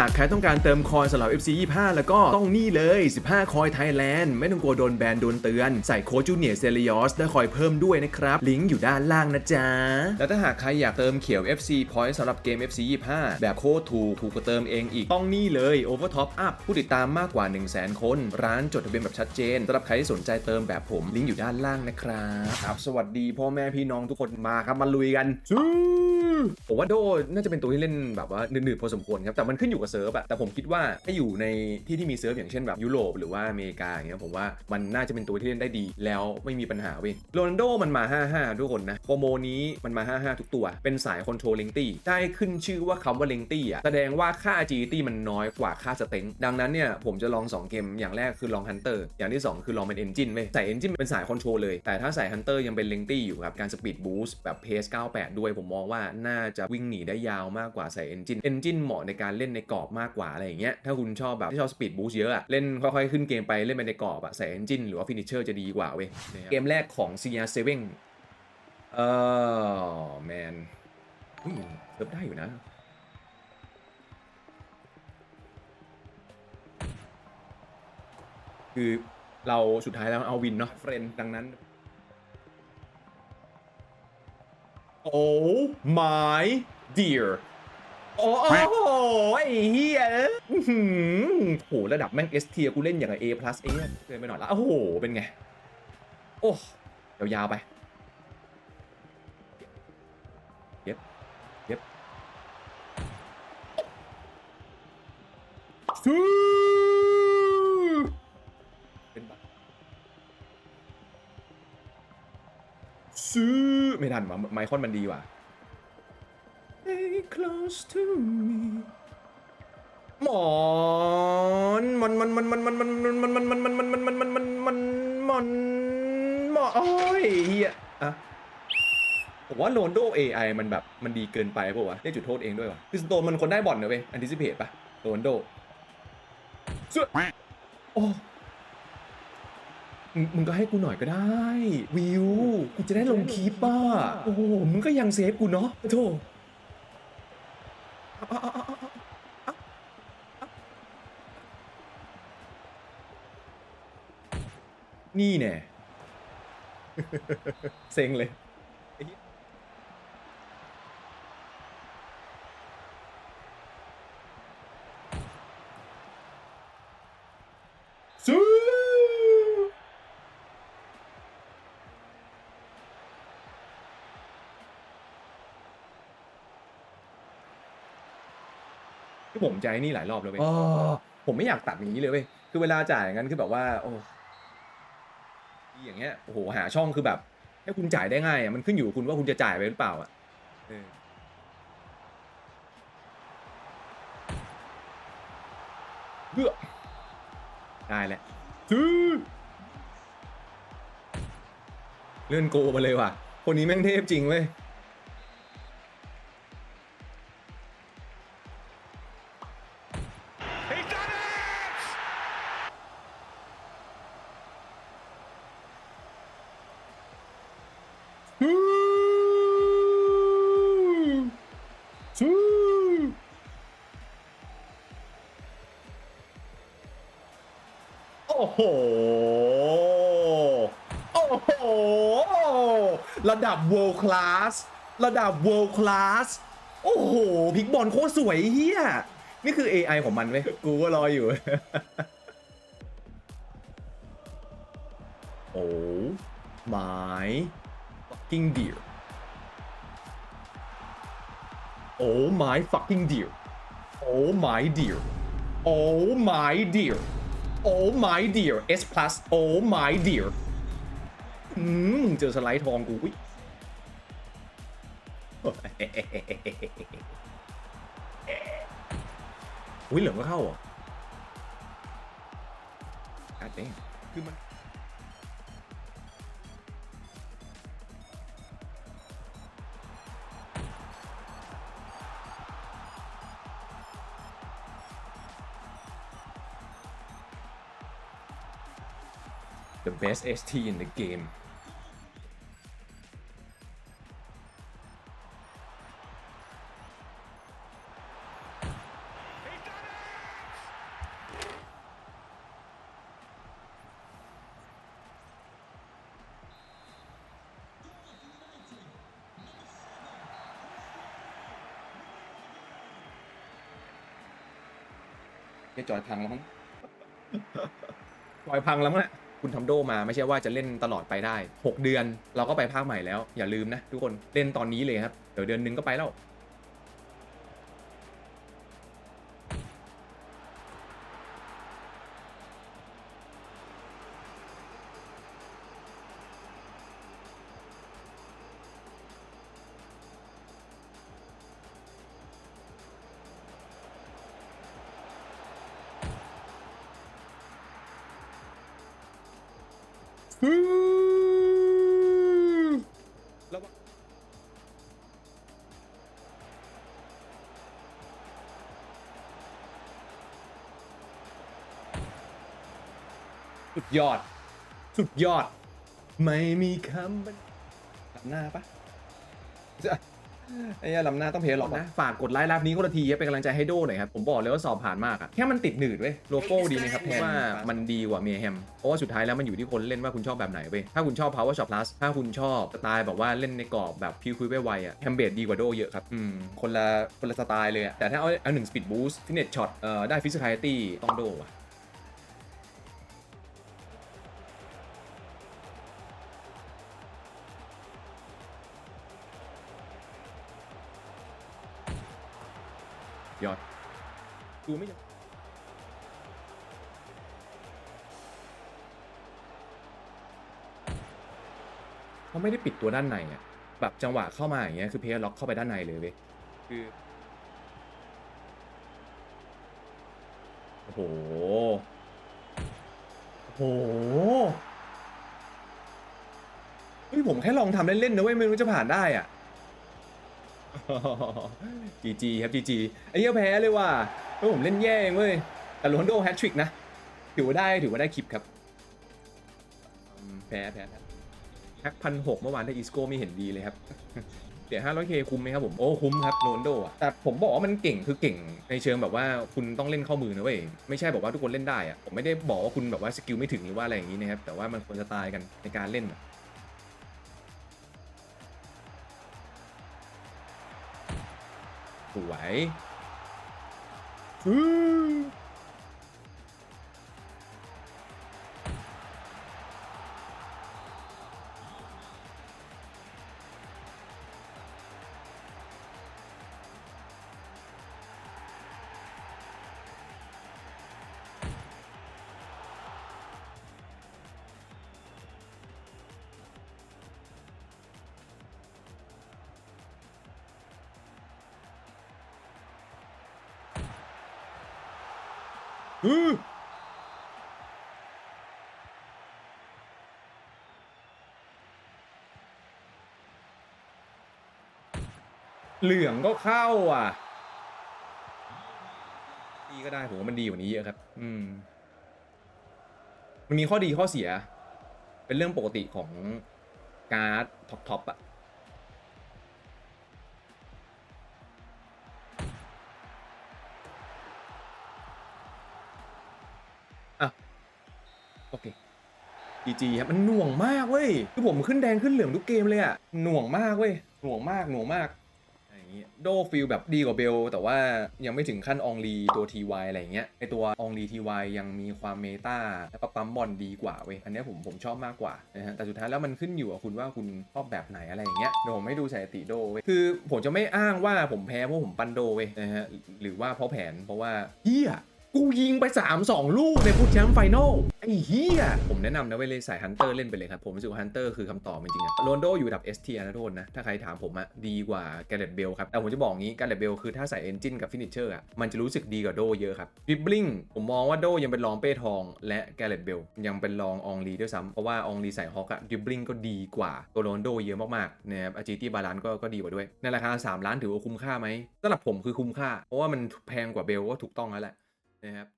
หากใครต้องการเติมคอยสำหรับ FC 25 แล้วก็ต้องนี่เลย 15 คอยไทยแลนด์ไม่ต้องกลัวโดนแบนโดนเตือน ใส่โค้ดจูเนียร์เซริออสได้คอยเพิ่มด้วยนะครับ ลิงก์อยู่ด้านล่างนะจ๊ะ แล้วถ้าหากใครอยากเติมเขียว FC Point สำหรับเกม FC 25 แบบโคตรถูกถูกกว่าเติมเองอีก ต้องนี่เลย Overtop Up ผู้ติดตามมากกว่า 1 0 0 0 0 0 คน ร้านจดทะเบียนแบบชัดเจนสำหรับใครที่สนใจเติมแบบผมลิงก์อยู่ด้านล่างนะครับครับสวัสดีพ่อแม่พี่น้องทุกคนมาครับมาลุยกัน ผมว่าโดน่าจะเป็นตัวที่เล่นแบบว่าหนืดๆพอสมควรครับแต่มันขึ้นอยู่กับเซิร์ฟอะแต่ผมคิดว่าถ้าอยู่ในที่ที่มีเซิร์ฟอย่างเช่นแบบยุโรปหรือว่าอเมริกาอย่างเงี้ยผมว่ามันน่าจะเป็นตัวที่เล่นได้ดี แล้วไม่มีปัญหาเว้ยโรนัลโดมันมา 55ทุกคนนะโปรโมนี้มันมา 55 ทุกตัว เป็นสายคอนโทรลเลงตี้ได้ขึ้นชื่อว่าคำว่าเลงตี้อะแสดงว่าค่า agility มันน้อยกว่าค่าสเต็งดังนั้นเนี่ยผมจะลอง 2 เกมอย่างแรกคือลองฮันเตอร์อย่างที่ 2 คือลองเป็นเอนจินเว้ยใส่เอนจินเป็นสายคอนโทรลเลยแต่ถ้าใส่ฮันเตอร์ยังเป็นเลงตี้อยู่ครับการสปีดบูสต์แบบเพส98 ด้วยผมมองว่าน่าจะวิ่งหนีได้ยาวมากกว่าใส่เอนจินเอนจินเหมาะในการเล่นในกรอบมากกว่าอะไรอย่างเงี้ยถ้าคุณชอบแบบที่ชอบสปีดบูสเยอะอะเล่นค่อยๆขึ้นเกมไปเล่นไปในกรอบอะใส่เอนจินหรือว่าฟินิชเชอร์จะดีกว่าเว้ยเกมแรกของ CR7 เออแมนอุ้ยเซิร์ฟได้อยู่นะคือเราสุดท้ายแล้วเอาวินเนาะเฟรนดังนั้น โอ้ my dear โอ้โหไอ้เฮียอื้อหือโหระดับแม่ง S tier กูเล่นอย่างไง A plus A เกินไปหน่อยละโอ้โห เป็นไง โอ้ยาวๆไปเย็บเย็บซื้ ทันว่ะไมคอนมันดีว่ะ Stay close to me หมอนมันมันมันมันมันมันมันมันมันมันมันมันมันมันมันมันหมอโอ้ยเฮียอะผมว่าโรนโด AI มันแบบมันดีเกินไปป่าวะได้จุดโทษเองด้วยวะคือสโตนมันคนได้บอลเนอะเว้ยอันติซิเพตปะโรนโดสุดโอ้ มึงมึงก็ให้กูหน่อยก็ได้ วิว กูจะได้ลงคลิปป่ะโอ้โหมึงก็ยังเซฟกูเนาะโธ่นี่แน่เซ็งเลยไอ้เหี้ยซื้อ ที่ผมใจนี่หลายรอบแล้วเว้ยผมไม่อยากตัดอย่างนี้เลยเว้ยคือเวลาจ่ายอย่างนั้นคือแบบว่า โอ้อย่างเงี้ยโอ้โหหาช่องคือแบบให้คุณจ่ายได้ง่ายอะมันขึ้นอยู่กับคุณว่าคุณจะจ่ายไปหรือเปล่าอะเออเลือกได้แหละซื้อเลื่อนโกมาเลยว่ะ คนนี้แม่งเทพจริงเว้ย โอ้โห โอ้โห ระดับ world class ระดับ world class โอ้โหพิกบอลโคตรสวยเฮียนี่คือ AI ของมันเว้ย กูก็รออยู่ โอ้ my fucking dear Oh my fucking dear. Oh my dear. Oh my dear. Oh my dear. S plus. Oh my dear. อืมมึงเจอสไลด์ทองกูอุ้ยอุ้ยเหลืองก็เข้าอะออะเด้คือมัน the best ST in the game. จอยพังแล้วมั้งจอยพังแล้วมั้งเนี่ย คุณทำโดมาไม่ใช่ว่าจะเล่นตลอดไปได้ 6 เดือน เราก็ไปภาคใหม่แล้วอย่าลืมนะทุกคนเล่นตอนนี้เลยครับเดี๋ยวเดือนหนึงก็ไปแล้ว สุดยอด สุดยอด ไม่มีคำบรรหน้าปะ ไอ้เหี้ยลำหน้าต้องเพลย์หรอกนะ ฝากกดไลค์ไลฟ์นี้คนละทีครับเป็นกำลังใจให้โดหน่อยครับ ผมบอกเลยว่าสอบผ่านมากอะแค่มันติดหนืดเว้ยโลโก้ดีไหมครับแทนว่ามันดีกว่าเม h แฮมเพราะว่าสุดท้ายแล้วมันอยู่ที่คนเล่นว่าคุณชอบแบบไหนเว้ยถ้าคุณชอบ Power Shot Plus ถ้าคุณชอบสไตล์แบบว่าเล่นในกรอบแบบพิวคุยไวๆอะแฮมเบดดีกว่าโดเยอะครับอืมคนละคนละสไตล์เลยอะแต่ถ้าเอาเอาหนึ่ง Speed Boost Fitness Shot เอ่อได้ Physicality ต้องโดว่ะ ยอดดูไม่ยอดเขาไม่ได้ปิดตัวด้านในอะแบบจังหวะเข้ามาอย่างเงี้ยคือเพย์ล็อกเข้าไปด้านในเลยเว้ยคือโอ้โหโอ้โหเฮ้ยผมแค่ลองทำเล่นๆนะเว้ยไม่รู้จะผ่านได้อะ จีจีครับจีจีไอ้เหี้ยแพ้เลยว่ะเพราะผมเล่นแย่เองเว้ยแต่โรนลโดแฮตทริกนะถือว่าได้ถือว่าได้คลิปครับอืมแพ้แพ้แพ้แพ็คพันหกเมื่อวานได้อีสโก้ไม่เห็นดีเลยครับเดี๋ยว 500k คุ้มไหมครับผม โอ้ คุ้มครับโรนลโดอะ แต่ผมบอกว่ามันเก่งคือเก่งในเชิงแบบว่าคุณต้องเล่นเข้ามือนะเว้ย ไม่ใช่บอกว่าทุกคนเล่นได้อะ ผมไม่ได้บอกว่าคุณแบบว่าสกิลไม่ถึงหรือว่าอะไรอย่างนี้นะครับ แต่ว่ามันควรจะตายกันในการเล่น สวย เหลืองก็เข้าอะดีก็ได้ผมว่ามันดีกว่านี้เยอะครับ อืม มันมีข้อดีข้อเสีย เป็นเรื่องปกติของการ์ดท็อปท็อปอะอะ อเค GG ครับมันหน่วงมากเว้ยคือผมขึ้นแดงขึ้นเหลืองทุกเกมเลยอะหน่วงมากเว้ยหน่วงมากหน่วงมากอะไรอย่างเงี้ยโดฟิลแบบดีกว่าเบล แต่ว่ายังไม่ถึงขั้นอองลีตัว TY อะไรเงี้ยไอตัวอองลี TY ยังมีความเมตาและปั๊มบอลดีกว่าเว้ยอันนี้ผมผมชอบมากกว่านะฮะแต่สุดท้ายแล้วมันขึ้นอยู่กับคุณว่าคุณชอบแบบไหนอะไรอย่างเงี้ยเดี๋ยวผมให้ดูสถิติโดเว้ยคือผมจะไม่อ้างว่าผมแพ้เพราะผมปั้นโดเว้ยนะฮะหรือว่าเพราะแผนเพราะว่าเฮีย กูยิงไป 3 2 ลูกในฟุตแชมป์ไฟนอลไอ้เหี้ย ผมแนะนำนะเว้ยเลยสายฮันเตอร์เล่นไปเลยครับ ผมรู้สึกว่าฮันเตอร์คือคำตอบจริงๆอะโรนโดอยู่อันดับ S เทียนะทุกคนนะ ถ้าใครถามผมอะดีกว่าแกเรตเบลครับ แต่ผมจะบอกงี้แกเรตเบลคือถ้าใส่เอนจินกับฟินิชเชอร์อะมันจะรู้สึกดีกว่าโดเยอะครับดริบลิงผมมองว่าโดยังเป็นรองเป้ทอง และแกเรตเบลยังเป็นรองอองลีด้วยซ้ำเพราะว่าอองลีใส่ฮอกอะดริบลิงก็ดีกว่าตัวโรนโดเยอะมากๆนะครับอาจิตี้บาลานก็ก็ดีกว่าด้วยในราคา3ล้านถือว่าคุ้มค่าไหมสำหรับผมคือคุ้มค่าเพราะว่ามันแพงกว่าเบลก็ถูกต้องแล้วแหละ นะครับ